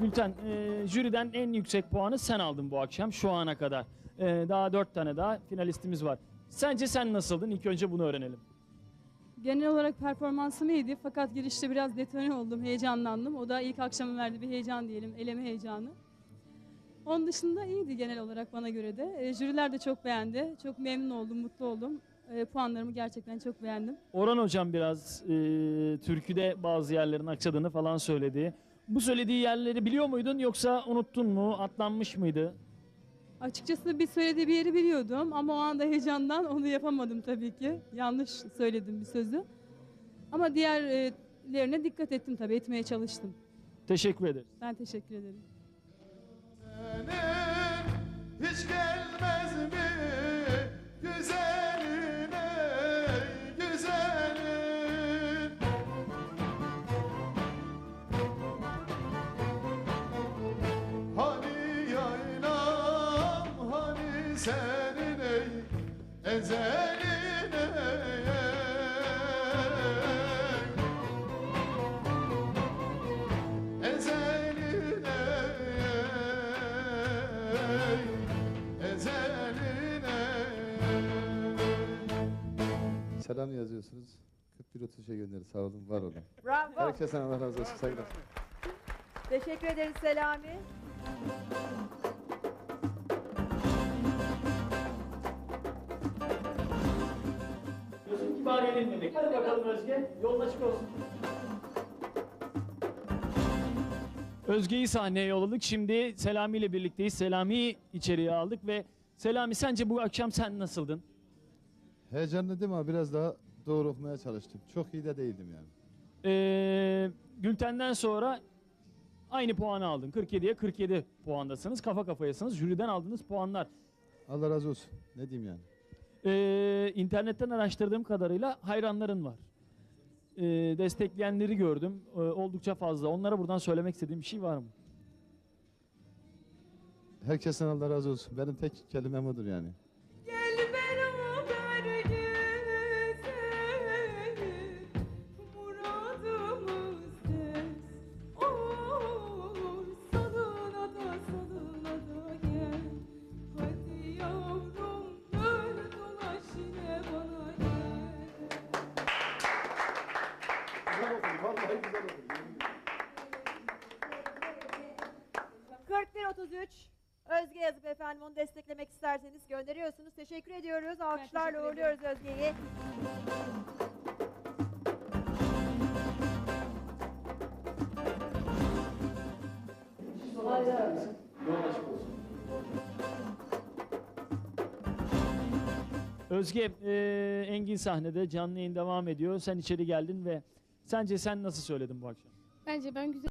Gülten, e, jüriden en yüksek puanı sen aldın bu akşam şu ana kadar. E, daha dört tane daha finalistimiz var. Sence sen nasıldın? İlk önce bunu öğrenelim. Genel olarak performansım iyiydi fakat girişte biraz detone oldum, heyecanlandım. O da ilk akşamın verdiği bir heyecan diyelim, eleme heyecanı. Onun dışında iyiydi genel olarak bana göre de. E, jüriler de çok beğendi. Çok memnun oldum, mutlu oldum. E, puanlarımı gerçekten çok beğendim. Orhan hocam biraz e, türküde bazı yerlerin aksadığını falan söyledi. Bu söylediği yerleri biliyor muydun yoksa unuttun mu? Atlanmış mıydı? Açıkçası bir söylediği bir yeri biliyordum ama o anda heyecandan onu yapamadım tabii ki. Yanlış söyledim bir sözü. Ama diğerlerine dikkat ettim tabii, etmeye çalıştım. Teşekkür ederiz. Ben teşekkür ederim. Senin hiç gelmez mi güzeline senin ey ezeline ezeline ezeline Selam yazıyorsunuz. 41 30'a gönderi sağ olun var olun. Bravo. Herkese Allah razı olsun saygılar. Teşekkür ederiz Selami. Kibar edilmemek. Hadi bakalım Özge. Yolun açık olsun. Özge'yi sahneye yolladık. Şimdi Selami ile birlikteyiz. Selami'yi içeriye aldık ve Selami sence bu akşam sen nasıldın? Heyecanlı değil mi? Biraz daha doğru okumaya çalıştım. Çok iyi de değildim yani. Ee, Gülten'den sonra aynı puanı aldın. 47'ye 47 puandasınız. Kafa kafayasınız. Jüriden aldığınız puanlar. Allah razı olsun. Ne diyeyim yani? Ee, internetten araştırdığım kadarıyla hayranların var. Ee, destekleyenleri gördüm. Ee, oldukça fazla. Onlara buradan söylemek istediğim bir şey var mı? Herkesten Allah razı olsun. Benim tek kelimem odur yani. 41-33 Özge yazıp efendim onu desteklemek isterseniz gönderiyorsunuz. Teşekkür ediyoruz. Alkışlarla teşekkür uğurluyoruz Özge'yi. Yolun açık olsun. Özge, e, Engin sahnede canlı yayın devam ediyor. Sen içeri geldin ve sence sen nasıl söyledin bu akşam? Bence ben güzel